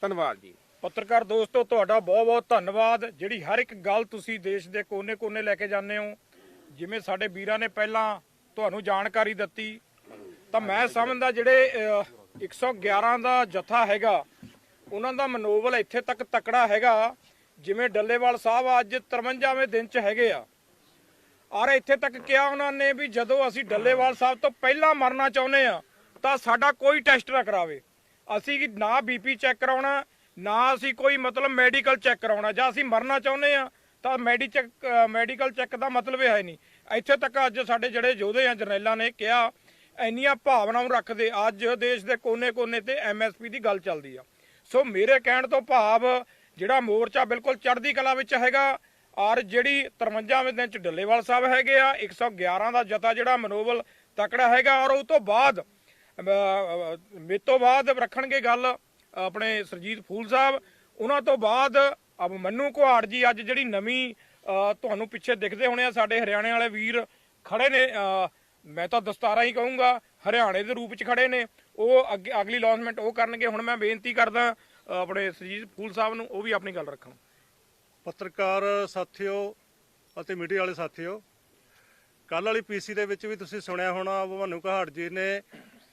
ਧੰਨਵਾਦ ਜੀ। ਪੱਤਰਕਾਰ ਦੋਸਤੋ ਤੁਹਾਡਾ ਬਹੁਤ-ਬਹੁਤ ਧੰਨਵਾਦ। ਜਿਹੜੀ ਹਰ ਇੱਕ ਗੱਲ ਤੁਸੀਂ ਦੇਸ਼ ਦੇ ਕੋਨੇ-ਕੋਨੇ ਲੈ ਕੇ ਜਾਂਦੇ ਹੋ ਜਿਵੇਂ ਸਾਡੇ ਵੀਰਾਂ ਨੇ ਪਹਿਲਾਂ ਤੁਹਾਨੂੰ ਜਾਣਕਾਰੀ ਦਿੱਤੀ ਤਾਂ ਮੈਂ ਸਮਝਦਾ ਜਿਹੜੇ ਅਹ, 111 ਦਾ ਜਥਾ ਹੈਗਾ ਉਹਨਾਂ ਦਾ ਮਨੋਬਲ ਇੱਥੇ ਤੱਕ ਤਕੜਾ ਹੈਗਾ ਜਿਵੇਂ ਡੱਲੇਵਾਲ ਸਾਹਿਬ ਅੱਜ 53ਵੇਂ ਦਿਨ 'ਚ ਹੈਗੇ ਆ। ਔਰ ਇੱਥੇ ਤੱਕ ਕਿਹਾ ਉਹਨਾਂ ਨੇ ਵੀ ਜਦੋਂ ਅਸੀਂ ਡੱਲੇਵਾਲ ਸਾਹਿਬ ਤੋਂ ਪਹਿਲਾਂ ਮਰਨਾ ਚਾਹੁੰਦੇ ਆ ਤਾਂ ਸਾਡਾ ਕੋਈ ਟੈਸਟ ਨਾ ਕਰਾਵੇ। ਅਸੀਂ ਨਾ ਬੀਪੀ ਚੈੱਕ ਕਰਾਉਣਾ, ਨਾ ਅਸੀਂ ਕੋਈ ਮਤਲਬ ਮੈਡੀਕਲ ਚੈੱਕ ਕਰਾਉਣਾ, ਜਾਂ ਅਸੀਂ ਮਰਨਾ ਚਾਹੁੰਦੇ ਆ ਤਾਂ ਮੈਡੀਚੈਕ ਮੈਡੀਕਲ ਚੈੱਕ ਦਾ ਮਤਲਬ ਇਹ ਹੈ ਨਹੀਂ। ਇੱਥੇ ਤੱਕ ਅੱਜ ਸਾਡੇ ਜਿਹੜੇ ਯੋਧੇ ਆ, ਜਰਨੈਲਾਂ ਨੇ ਕਿਹਾ, ਇੰਨੀਆਂ ਭਾਵਨਾਵਾਂ ਰੱਖਦੇ, ਅੱਜ ਦੇਸ਼ ਦੇ ਕੋਨੇ-ਕੋਨੇ ਤੇ ਐਮਐਸਪੀ ਦੀ ਗੱਲ ਚੱਲਦੀ ਆ। ਸੋ ਮੇਰੇ ਕਹਿਣ ਤੋਂ ਭਾਵ, ਜਿਹੜਾ ਮੋਰਚਾ ਬਿਲਕੁਲ ਚੜ੍ਹਦੀ ਕਲਾ ਵਿੱਚ ਹੈਗਾ, ਔਰ ਜਿਹੜੀ 53ਵੇਂ ਦਿਨ ਚ ਡੱਲੇਵਾਲ ਸਾਹਿਬ ਹੈਗੇ ਆ 111 ਦਾ ਜਥਾ ਜਿਹੜਾ ਮਨੋਬਲ ਤਕੜਾ ਹੈਗਾ, ਔਰ ਉਹ ਤੋਂ ਬਾਅਦ ਮੇ ਤੋਂ ਬਾਅਦ ਰੱਖਣਗੇ ਗੱਲ ਆਪਣੇ ਸਰਜੀਤ ਫੂਲ ਸਾਹਿਬ। ਉਹਨਾਂ ਤੋਂ ਬਾਅਦ ਅਬ ਮੰਨੂ ਕੁਹਾੜ ਜੀ ਅੱਜ ਜਿਹੜੀ ਨਵੀਂ ਤੁਹਾਨੂੰ ਪਿੱਛੇ ਦਿਖਦੇ ਹੋਣੇ ਆ ਸਾਡੇ ਹਰਿਆਣੇ ਵਾਲੇ ਵੀਰ ਖੜੇ ਨੇ। ਮੈਂ ਤਾਂ ਦਸਤਾਰਾ ਹੀ ਕਹੂੰਗਾ, ਹਰਿਆਣੇ ਦੇ ਰੂਪ ਚ ਖੜੇ ਨੇ। ਉਹ ਅੱਗੇ ਅਗਲੀ ਲੌਂਚਮੈਂਟ ਉਹ ਕਰਨਗੇ। ਹੁਣ ਮੈਂ ਬੇਨਤੀ ਕਰਦਾ ਆਪਣੇ ਸਰਜੀਤ ਫੂਲ ਸਾਹਿਬ ਨੂੰ ਉਹ ਵੀ ਆਪਣੀ ਗੱਲ ਰੱਖਣ। ਪੱਤਰਕਾਰ ਸਾਥੀਓ ਅਤੇ ਮੀਡੀਆ ਵਾਲੇ ਸਾਥੀਓ ਕੱਲ ਵਾਲੀ ਪੀਸੀ ਦੇ ਵਿੱਚ ਵੀ ਤੁਸੀਂ ਸੁਣਿਆ ਹੋਣਾ, ਭਵਾਨੂ ਕਹਾੜ ਜੀ ਨੇ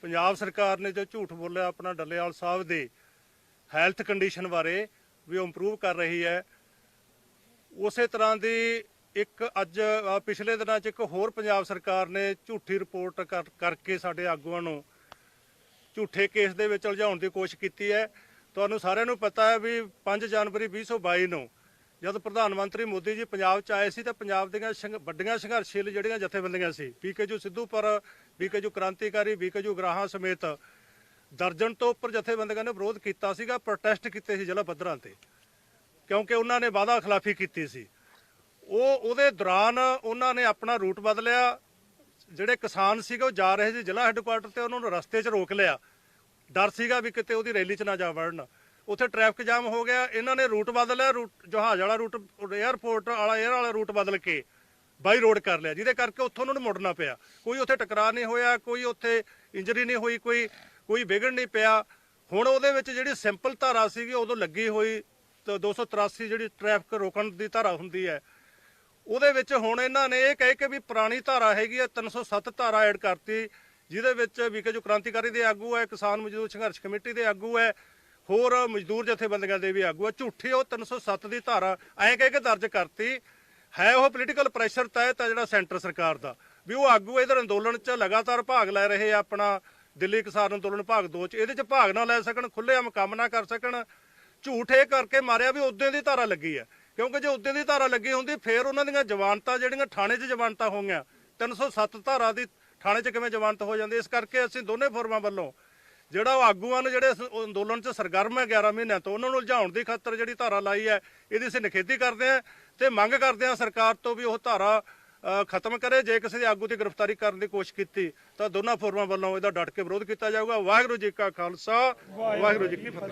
ਪੰਜਾਬ ਸਰਕਾਰ ਨੇ ਜੋ ਝੂਠ ਬੋਲਿਆ ਆਪਣਾ ਡੱਲੇਵਾਲ ਸਾਹਿਬ ਦੇ ਹੈਲਥ ਕੰਡੀਸ਼ਨ ਬਾਰੇ ਵੀ ਉਹ ਇੰਪਰੂਵ ਕਰ ਰਹੀ ਹੈ। ਉਸੇ ਤਰ੍ਹਾਂ ਦੀ ਇੱਕ ਅੱਜ ਪਿਛਲੇ ਦਿਨਾਂ 'ਚ ਇੱਕ ਹੋਰ ਪੰਜਾਬ ਸਰਕਾਰ ਨੇ ਝੂਠੀ ਰਿਪੋਰਟ ਕਰ- ਕਰਕੇ ਸਾਡੇ ਆਗੂਆਂ ਨੂੰ ਝੂਠੇ ਕੇਸ ਦੇ ਵਿੱਚ ਉਲਝਾਉਣ ਦੀ ਕੋਸ਼ਿਸ਼ ਕੀਤੀ ਹੈ। ਤੁਹਾਨੂੰ ਸਾਰਿਆਂ ਨੂੰ ਪਤਾ ਹੈ ਵੀ 5 ਜਨਵਰੀ 2022 ਨੂੰ ਜਦ ਪ੍ਰਧਾਨ ਮੰਤਰੀ ਮੋਦੀ ਜੀ ਪੰਜਾਬ 'ਚ ਆਏ ਸੀ ਤਾਂ ਪੰਜਾਬ ਦੀਆਂ ਸੰਘ- ਵੱਡੀਆਂ ਸੰਘਰਸ਼ੀਲ ਜਿਹੜੀਆਂ ਜਥੇਬੰਦੀਆਂ ਸੀ ਪੀਕੇਜੂ ਸਿੱਧੂਪੁਰ ਪੀਕੇਜੂ ਕ੍ਰਾਂਤੀਕਾਰੀ ਪੀਕੇਜੂ ਗ੍ਰਾਹਾਂ ਸਮੇਤ ਦਰਜਨ ਤੋਂ ਉੱਪਰ ਜਥੇਬੰਦੀਆਂ ਨੇ ਵਿਰੋਧ ਕੀਤਾ ਸੀਗਾ, ਪ੍ਰੋਟੈਸਟ ਕੀਤੇ ਸੀ ਜ਼ਿਲ੍ਹਾ ਪੱਧਰਾਂ ਤੇ, ਕਿਉਂਕਿ ਉਹਨਾਂ ਨੇ ਵਾਅਦਾ ਖਿਲਾਫੀ ਕੀਤੀ ਸੀ। ਉਹ, ਉਹਦੇ ਦੌਰਾਨ ਉਹਨਾਂ ਨੇ ਆਪਣਾ ਰੂਟ ਬਦਲਿਆ, ਜਿਹੜੇ ਕਿਸਾਨ ਸੀਗੇ ਉਹ ਜਾ ਰਹੇ ਸੀ ਜ਼ਿਲ੍ਹਾ ਹੈੱਡਕੁਆਟਰ ਤੇ, ਉਹਨਾਂ ਨੂੰ ਰਸਤੇ 'ਚ ਰੋਕ ਲਿਆ। ਡਰ ਸੀਗਾ ਵੀ ਕਿਤੇ ਉਹਦੀ ਰੈਲੀ 'ਚ ਨਾ ਜਾ ਵੜਨ। ਉੱਥੇ ਟ੍ਰੈਫਿਕ ਜਾਮ ਹੋ ਗਿਆ, ਇਹਨਾਂ ਨੇ ਰੂਟ ਬਦਲਿਆ, ਰੂਟ ਜਹਾਜ਼ ਵਾਲਾ ਰੂਟ 에ਅਰਪੋਰਟ ਵਾਲਾ 에ਅਰ ਵਾਲਾ ਰੂਟ ਬਦਲ ਕੇ ਬਾਈ ਰੋਡ ਕਰ ਲਿਆ, ਜਿਹਦੇ ਕਰਕੇ ਉੱਥੋਂ ਉਹਨਾਂ ਨੂੰ ਮੁੜਨਾ ਪਿਆ। ਕੋਈ ਉੱਥੇ ਟਕਰਾਅ ਨਹੀਂ ਹੋਇਆ, ਕੋਈ ਉੱਥੇ ਇੰਜਰੀ ਨਹੀਂ ਹੋਈ, ਕੋਈ ਕੋਈ ਵਿਗੜ ਨਹੀਂ ਪਿਆ। ਹੁਣ ਉਹਦੇ ਵਿੱਚ ਜਿਹੜੀ ਸਿੰਪਲ ਧਾਰਾ ਸੀਗੀ, ਉਦੋਂ ਲੱਗੀ ਹੋਈ ਤੇ 283 ਜਿਹੜੀ ਟ੍ਰੈਫਿਕ ਰੋਕਣ ਦੀ ਧਾਰਾ ਹੁੰਦੀ ਹੈ, ਉਹਦੇ ਵਿੱਚ ਹੁਣ ਇਹਨਾਂ ਨੇ ਇਹ ਕਹਿ ਕੇ ਵੀ ਪੁਰਾਣੀ ਧਾਰਾ ਹੈਗੀ ਹੈ 307 ਧਾਰਾ ਐਡ ਕਰਤੀ, ਜਿਹਦੇ ਵਿੱਚ ਵੀ ਕਿ ਜੋ ਕ੍ਰਾਂਤੀਕਾਰੀ ਦੇ ਆਗੂ ਹੈ, ਕਿਸਾਨ ਮਜ਼ਦੂਰ ਸੰਘਰਸ਼ ਕਮੇਟੀ ਦੇ ਆਗੂ ਹੈ ਹੋਰ ਮਜ਼ਦੂਰ ਜਥੇਬੰਦੀਆਂ ਦੇ ਵੀ ਆਗੂ ਆ। ਝੂਠੀ ਉਹ 307 ਦੀ ਧਾਰਾ ਐਂ ਕਹਿ ਕੇ ਦਰਜ ਕਰਤੀ। ਹੈ ਉਹ ਪੋਲੀਟੀਕਲ ਪ੍ਰੈਸ਼ਰ ਤਹਿਤ ਆ ਜਿਹੜਾ ਸੈਂਟਰ ਸਰਕਾਰ ਦਾ। ਵੀ ਉਹ ਆਗੂ ਇਧਰ ਅੰਦੋਲਨ 'ਚ ਲਗਾਤਾਰ ਭਾਗ ਲੈ ਰਹੇ ਆ ਆਪਣਾ, ਦਿੱਲੀ ਕਿਸਾਨ ਅੰਦੋਲਨ ਭਾਗ 2 'ਚ। ਇਹਦੇ 'ਚ ਭਾਗ ਨਾ ਲੈ ਸਕਣ ਖੁੱਲ੍ਹੇਆਮ ਕੰਮ ਨਾ ਕਰ ਸਕਣ। ਝੂਠ ਇਹ ਕਰਕੇ ਮਾਰਿਆ ਵੀ ਉਦੋਂ ਦੀ ਧਾਰਾ ਲੱਗੀ ਹੈ ਕਿਉਂਕਿ ਜੇ ਉਦੋਂ ਦੀ ਧਾਰਾ ਲੱਗੀ ਹੁੰਦੀ, ਫੇਰ ਉਹਨਾਂ ਦੀਆਂ ਜਵਾਨਤਾਂ ਜਿਹੜੀਆਂ ਥਾਣੇ 'ਚ ਜਵਾਨਤਾਂ ਹੋਈਆਂ 307 ਧਾਰਾ ਦੀ ਥਾਣੇ 'ਚ ਕਿਵੇਂ ਜਵਾਨਤ ਹੋ ਜਾਂਦੀ। ਇਸ ਕਰਕੇ ਅਸੀਂ ਦੋਨੇ ਫੋਰਮਾਂ ਵੱਲੋਂ ਜਿਹੜਾ ਉਹ ਆਗੂਆਂ ਨੂੰ ਜਿਹੜੇ ਇਸ ਅੰਦੋਲਨ 'ਚ ਸਰਗਰਮ ਹੈ 11 ਮਹੀਨਿਆਂ ਤੋਂ ਉਹਨਾਂ ਨੂੰ ਉਲਝਾਉਣ ਦੀ ਖਾਤਰ ਜਿਹੜੀ ਧਾਰਾ ਲਾਈ ਹੈ ਇਹਦੀ ਅਸੀਂ ਨਿਖੇਧੀ ਕਰਦੇ ਹਾਂ ਤੇ ਮੰਗ ਕਰਦੇ ਹਾਂ ਸਰਕਾਰ ਤੋਂ ਵੀ ਉਹ ਧਾਰਾ ਅ, ਖਤਮ ਕਰੇ। ਜੇ ਕਿਸੇ ਦੇ ਆਗੂ ਦੀ ਗ੍ਰਿਫਤਾਰੀ ਕਰਨ ਦੀ ਕੋਸ਼ਿਸ਼ ਕੀਤੀ ਤਾਂ ਦੋਨਾਂ ਫੋਰਮਾਂ ਵੱਲੋਂ ਇਹਦਾ ਡਟ ਕੇ ਵਿਰੋਧ ਕੀਤਾ ਜਾਊਗਾ। ਵਾਹਿਗੁਰੂ ਜੀ ਕਾ ਖਾਲਸਾ ਵਾਹਿਗੁਰੂ ਜੀ ਕੀ ਫਤਿਹ।